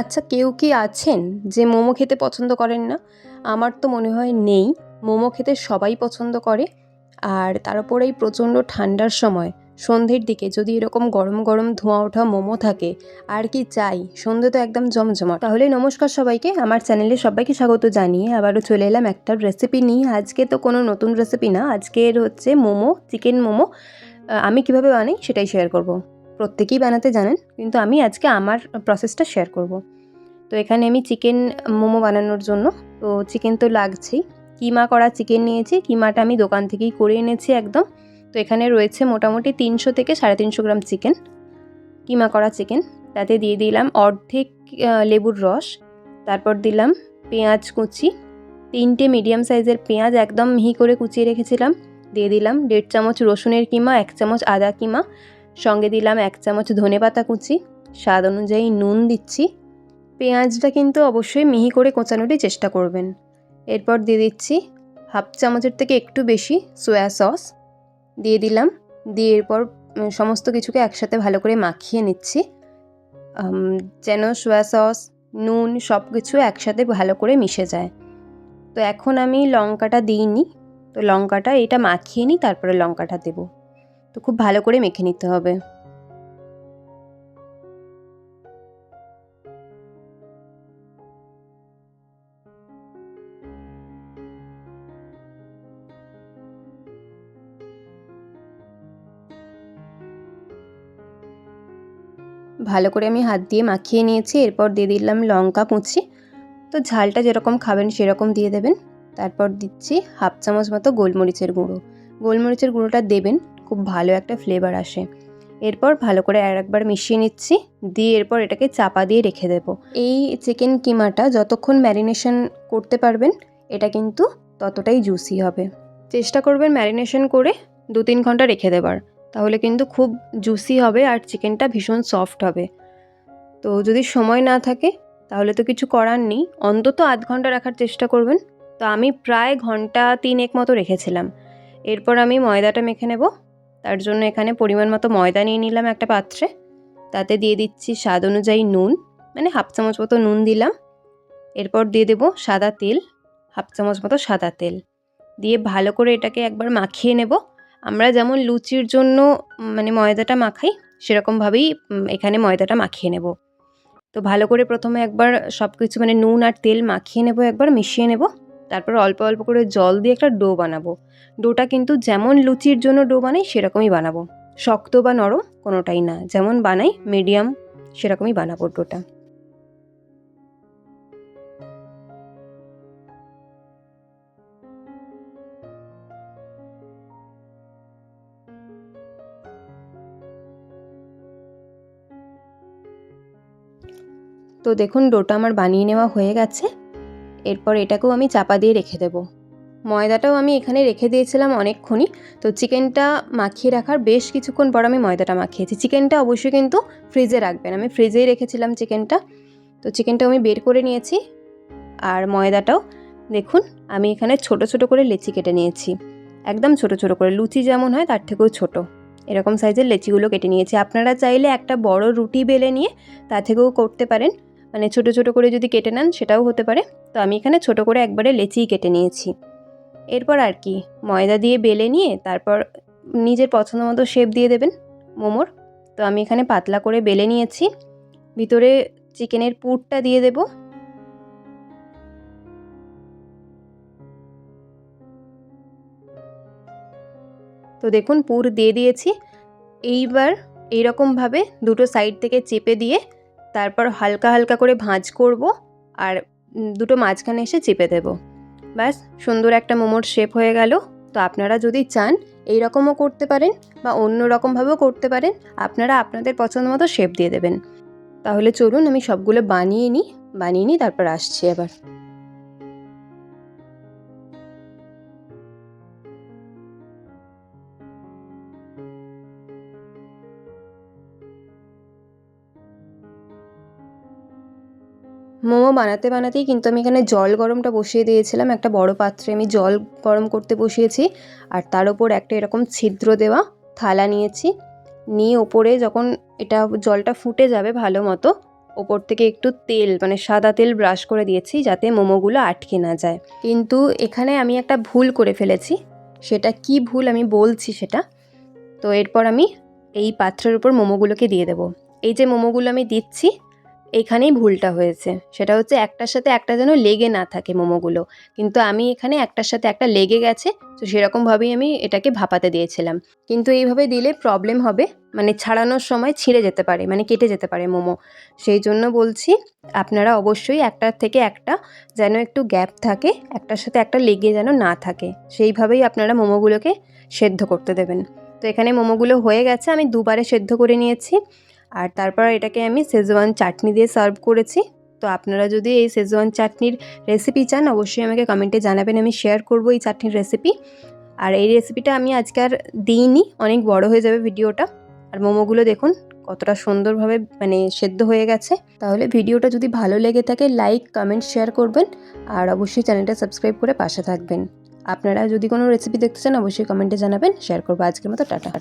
আচ্ছা কেউ কি আছেন যে মোমো খেতে পছন্দ করেন না? আমার তো মনে হয় নেই। মোমো খেতে সবাই পছন্দ করে। আর তার উপর এই প্রচণ্ড ঠান্ডার সময়। সন্ধ্যের দিকে যদি এরকম গরম গরম ধোঁয়া ওঠা মোমো থাকে, আর কি চাই? সন্ধে তো একদম জমজমাট। তাহলে নমস্কার সবাইকে। আমার চ্যানেলে সবাইকে স্বাগত জানিয়ে আবারও চলে এলাম একটা রেসিপি নিয়ে। আজকে তো কোনো নতুন রেসিপি না। আজকের হচ্ছে মোমো চিকেন মোমো। আমি কীভাবে বানাই সেটাই শেয়ার করব। প্রত্যেকেই বানাতে জানেন, কিন্তু আমি আজকে আমার প্রসেসটা শেয়ার করব। তো এখানে আমি চিকেন মোমো বানানোর জন্য, তো চিকেন তো লাগছেই। কিমা করা চিকেন নিয়েছি, কিমাটা আমি দোকান থেকেই করে এনেছি একদম। তো এখানে রয়েছে মোটামুটি তিনশো থেকে সাড়ে তিনশো গ্রাম চিকেন কিমা করা চিকেন তাতে দিয়ে দিলাম অর্ধেক লেবুর রস, তারপর দিলাম পেঁয়াজ কুচি, তিনটে মিডিয়াম সাইজের পেঁয়াজ একদম মিহি করে কুচিয়ে রেখেছিলাম। দিয়ে দিলাম দেড় চামচ রসুনের কিমা, এক চামচ আদা কিমা সঙ্গে দিলাম এক চামচ ধনেপাতা কুচি, স্বাদ অনুযায়ী নুন দিচ্ছি। পেঁয়াজটা কিন্তু অবশ্যই মিহি করে কোচানোরই চেষ্টা করবেন। এরপর দিয়ে দিচ্ছি হাফ চামচের থেকে একটু বেশি সয়া সস দিয়ে দিলাম, দিয়ে এরপর সমস্ত কিছুকে একসাথে ভালো করে মাখিয়ে নিচ্ছি। যেন সোয়া সস নুন সব কিছু একসাথে ভালো করে মিশে যায়। তো এখন আমি লঙ্কাটা দিইনি। তো লঙ্কাটা, এটা মাখিয়ে নিই, তারপরে লঙ্কাটা দেবো। তো খুব ভালো করে মেখে নিতে হবে। ভালো করে আমি হাত দিয়ে মাখিয়ে নিয়েছি, এরপর দিয়ে দিলাম লঙ্কা কুচি। তো ঝালটা যেরকম খাবেন সেরকম দিয়ে দেবেন। তারপর দিচ্ছি হাফ চামচ মতো গোলমরিচের গুঁড়ো। গোলমরিচের গুঁড়োটা দেবেন। খুব ভালো একটা ফ্লেভার আসে। এরপর ভালো করে আর একবার মিশিয়ে নিচ্ছি, দিয়ে এরপর এটাকে চাপা দিয়ে রেখে দেবো। এই চিকেন কিমাটা যতক্ষণ ম্যারিনেশন করতে পারবেন, এটা কিন্তু ততটাই জুসি হবে। চেষ্টা করবেন ম্যারিনেশন করে দু তিন ঘণ্টা রেখে দেবার, তাহলে কিন্তু খুব জুসি হবে আর চিকেনটা ভীষণ সফট হবে। তো যদি সময় না থাকে, তাহলে তো কিছু করার নেই। অন্তত আধ ঘণ্টা রাখার চেষ্টা করবেন। তো আমি প্রায় ঘণ্টা তিনেক মতো রেখেছিলাম। এরপর আমি ময়দাটা মেখে নেব। তার জন্য এখানে পরিমাণ মতো ময়দা নিয়ে নিলাম একটা পাত্রে। তাতে দিয়ে দিচ্ছি স্বাদ অনুযায়ী নুন মানে হাফ চামচ মতো নুন দিলাম। এরপর দিয়ে দেবো সাদা তেল, হাফ চামচ মতো সাদা তেল। দিয়ে ভালো করে এটাকে একবার মাখিয়ে নেব। আমরা যেমন লুচির জন্য মানে ময়দাটা মাখাই, সেরকমভাবেই এখানে ময়দাটা মাখিয়ে নেব। তো ভালো করে প্রথমে একবার সব কিছু মানে নুন আর তেল মাখিয়ে নেব, একবার মিশিয়ে নেব। তারপর অল্প অল্প করে জল দিয়ে একটা ডো বানাবো। ডোটা কিন্তু যেমন লুচির জন্য ডো বানাই, সেরকমই বানাবো। শক্ত বা নরম কোনোটাই না, যেমন বানাই মিডিয়াম, সেরকমই বানাবো ডোটা। তো দেখুন, ডোটা আমার বানিয়ে নেওয়া হয়ে গেছে। এরপর এটাকেও আমি চাপা দিয়ে রেখে দেবো। ময়দাটাও আমি এখানে রেখে দিয়েছিলাম অনেকক্ষণই। তো চিকেনটা মাখিয়ে রাখার বেশ কিছুক্ষণ পর আমি ময়দাটা মাখিয়েছি। চিকেনটা অবশ্যই কিন্তু ফ্রিজে রাখবেন। আমি ফ্রিজেই রেখেছিলাম চিকেনটা। তো চিকেনটাও আমি বের করে নিয়েছি। আর ময়দাটাও দেখুন, আমি এখানে ছোট ছোট করে লেচি কেটে নিয়েছি। একদম ছোট ছোট করে। লুচি যেমন হয়, তার থেকেও ছোট। এরকম সাইজের লেচিগুলো কেটে নিয়েছি। আপনারা চাইলে একটা বড় রুটি বেলে নিয়ে তা থেকেও করতে পারেন। মানে ছোট ছোট করে যদি কেটে নেন সেটাও হতে পারে। তো আমি এখানে ছোট করে একবারে লেচিই কেটে নিয়েছি। এরপর আর কি, ময়দা দিয়ে বেলে নিয়ে তারপর নিজের পছন্দ মতো শেপ দিয়ে দেবেন মোমোর। তো আমি এখানে পাতলা করে বেলে নিয়েছি। ভিতরে চিকেনের পুরটা দিয়ে দেব। তো দেখুন পুর দিয়ে দিয়েছি। এইবার এইরকমভাবে দুটো সাইড থেকে চেপে দিয়ে তারপর হালকা হালকা করে ভাঁজ করব আর দুটো মাঝখানে এসে চেপে দেব। ব্যাস, সুন্দর একটা মোমোর শেপ হয়ে গেল। তো আপনারা যদি চান এই রকমও করতে পারেন বা অন্য রকমভাবেও করতে পারেন, আপনারা আপনাদের পছন্দ মতো শেপ দিয়ে দেবেন। তাহলে চলুন, আমি সবগুলো বানিয়ে নিই বানিয়ে নিই, তারপর আসছি আবার। মোমো বানাতে বানাতেই কিন্তু আমি এখানে জল গরমটা বসিয়ে দিয়েছিলাম। একটা বড় পাত্রে আমি জল গরম করতে বসিয়েছি। আর তার ওপর একটা এরকম ছিদ্র দেওয়া থালা নিয়েছি। নিয়ে ওপরে যখন এটা জলটা ফুটে যাবে ভালো মতো, ওপর থেকে একটু তেল মানে সাদা তেল ব্রাশ করে দিয়েছি যাতে মোমোগুলো আটকে না যায়। কিন্তু এখানে আমি একটা ভুল করে ফেলেছি। সেটা কি ভুল আমি বলছি সেটা। তো এরপর আমি এই পাত্রের উপর মোমোগুলোকে দিয়ে দেবো। এই যে মোমোগুলো আমি দিচ্ছি এইখানেই ভুলটা হয়েছে। সেটা হচ্ছে একটার সাথে একটা যেন লেগে না থাকে মোমোগুলো। কিন্তু আমি এখানে একটার সাথে একটা লেগে গেছে, তো সেরকমভাবেই আমি এটাকে ভাপাতে দিয়েছিলাম। কিন্তু এইভাবে দিলে প্রবলেম হবে মানে ছাড়ানোর সময় ছিঁড়ে যেতে পারে মানে কেটে যেতে পারে মোমো। সেই জন্য বলছি, আপনারা অবশ্যই একটার থেকে একটা যেন একটু গ্যাপ থাকে, একটার সাথে একটা লেগে যেন না থাকে, সেইভাবেই আপনারা মোমোগুলোকে সেদ্ধ করতে দেবেন। তো এখানে মোমোগুলো হয়ে গেছে, আমি দুবারে সেদ্ধ করে নিয়েছি। আর তারপর এটাকে আমি শেজওয়ান চাটনি দিয়ে সার্ভ করেছি। তো আপনারা যদি এই শেজওয়ান চাটনির রেসিপি চান, অবশ্যই আমাকে কমেন্টে জানাবেন, আমি শেয়ার করব এই চাটনির রেসিপি আর এই রেসিপিটা আমি আজকে আর দিইনি, অনেক বড় হয়ে যাবে ভিডিওটা আর মোমোগুলো দেখুন, কতটা সুন্দরভাবে মানে সেদ্ধ হয়ে গেছে। তাহলে ভিডিওটা যদি ভালো লেগে থাকে লাইক কমেন্ট শেয়ার করবেন। আর অবশ্যই চ্যানেলটা সাবস্ক্রাইব করে পাশে থাকবেন। আপনারা যদি কোনো রেসিপি দেখতে চান, অবশ্যই কমেন্টে জানাবেন। শেয়ার করব আজকের মতো, টাটা।